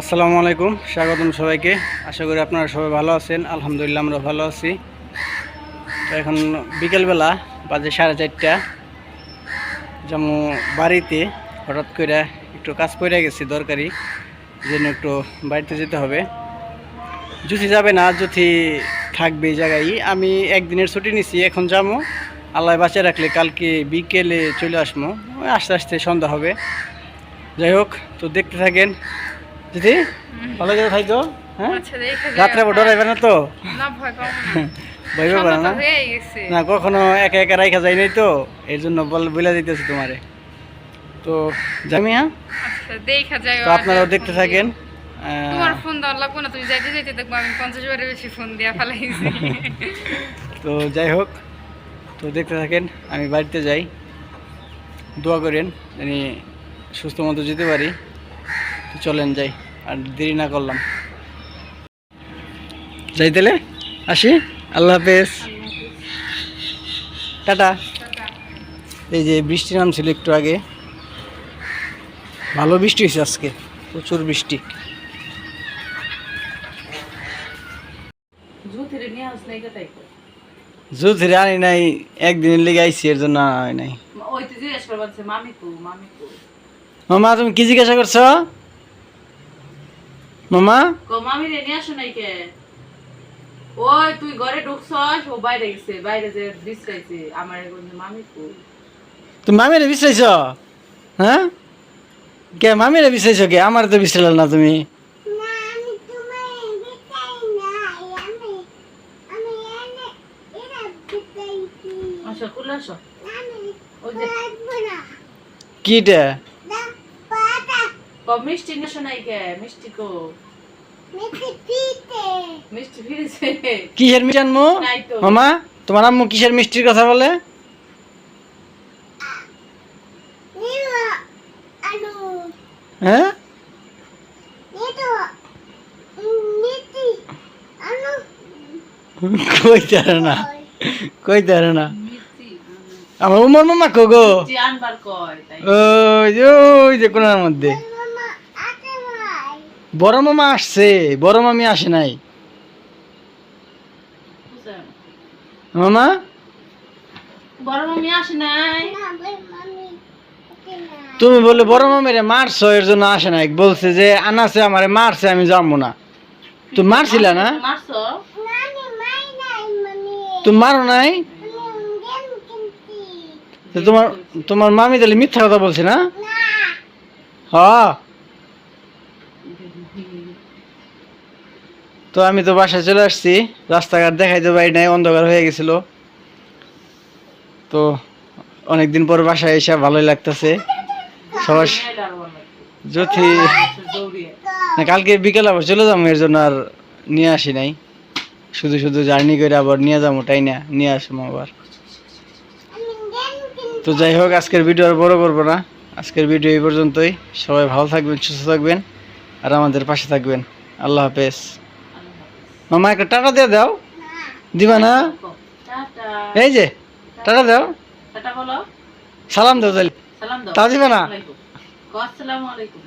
আসসালামু আলাইকুম, স্বাগতম সবাইকে। আশা করি আপনারা সবাই ভালো আছেন। আলহামদুলিল্লাহ আমরা ভালো আছি। তো এখন বিকেলবেলা বাজে সাড়ে চারটা। যেমন বাড়িতে। হঠাৎ করে একটু কাজ করে গেছি দরকারি জন্য একটু বাড়িতে যেতে হবে। জুথি যাবে না জুথি থাকবে এই জায়গায়, আমি একদিনের ছুটি নিছি, এখন যাব। আল্লাহ বাঁচিয়ে রাখলে কালকে বিকেলে চলে আসব। আস্তে আস্তে সন্ধ্যা হবে। যাই হোক, তো দেখতে থাকেন দিদি ভালো করে থাকতো হ্যাঁ? আচ্ছা রাত্রে ডরাইবে না তো? ভয়বে পারে না। তো না কখনো একা একা রাখা যায় নাই তো? এর জন্য বল দিতেছি তোমারে। তো জামি হ্যাঁ আচ্ছা তো আপনারাও দেখতে থাকেন। আহ, তোমার ফোন দেওয়ার লাগবে না তুমি যাইতে যাইতে দেখব আমি পঞ্চাশ বারের বেশি ফোন দিয়া ফেলাইছি তো যাই হোক তো দেখতে থাকেন আমি বাড়িতে যাই। দোয়া করেন জানি সুস্থ মতো যেতে পারি। তো চলেন যাই আর দেরি না করলাম। যাই তাহলে আসি। আল্লাহ হাফেজ। টাটা। এই যে বৃষ্টি নামছিল একটু আগে। ভালো বৃষ্টি হয়েছে আজকে প্রচুর বৃষ্টি। আনি নাই একদিনের লেগে আইসি এর জন্য আনা হয় নাই মামা তুমি কি জিজ্ঞাসা করছ? মামা? কো মামি রে নিয়ে আসো নাই কে ওই তুই ঘরে ঢুকছস? ও বাইরে গেছে বাইরে যে বিশ্রাইছে। আমার মামি কো তুমি মামিরে বিশ্রাইছ? হ্যাঁ? কে মামিরে বিশ্রাইছ কে? আমার তো বিশ্রাইল না তুমি। যে কিটা কো মিষ্টি নিয়ে আসো নাই কে? মিষ্টি কো? মিষ্টি ফিরেছে। কিসের মিষ্টি আনমু? মামা তোমার আম্মু কিসের মিষ্টির কথা বলে? হ্যাঁ? কইতে পারে না। পারে না। আমার উমর মামা কো গো? আনবার কয় তাই ওই যে ওই যে কোনার মধ্যে। বড় মামা আসছে বড় মামি আসে নাই। মামা? বড় মামি আসে নাই। তুমি বলে বড় মামিরে মারছো এর জন্য আসে নাই। বলছে যে আনাছে আমারে মারছে আমি যাব না। তুমি মারছিলা না? তুমি মারো নাই? তোমার তোমার মামি তাহলে মিথ্যা কথা বলছে না। হ্যাঁ। তো আমি তো বাসায় চলে আসছি, রাস্তাঘাট দেখাইতে পারি নাই, অন্ধকার হয়ে গেছিল। তো অনেকদিন পর বাসায় এসে ভালোই লাগতেছে। কালকে বিকেল আবার চলে যাব, এর জন্য আর নিয়ে আসি নাই। শুধু শুধু জার্নি করে আবার নিয়ে যাব, তাই না? নিয়ে আসব আবার। তো যাই হোক, আজকের ভিডিও আর বড় করব না। আজকের ভিডিও এই পর্যন্তই। সবাই ভালো থাকবেন, সুস্থ থাকবেন। আর আমাদের পাশে থাকবেন। আল্লাহ হাফেজ। মামা একটা টাটা দিয়ে দাও। দিবা না? এই যে টাটা দাও। সালাম দাও তাহলে। তা দিবে না? আসসালামু আলাইকুম।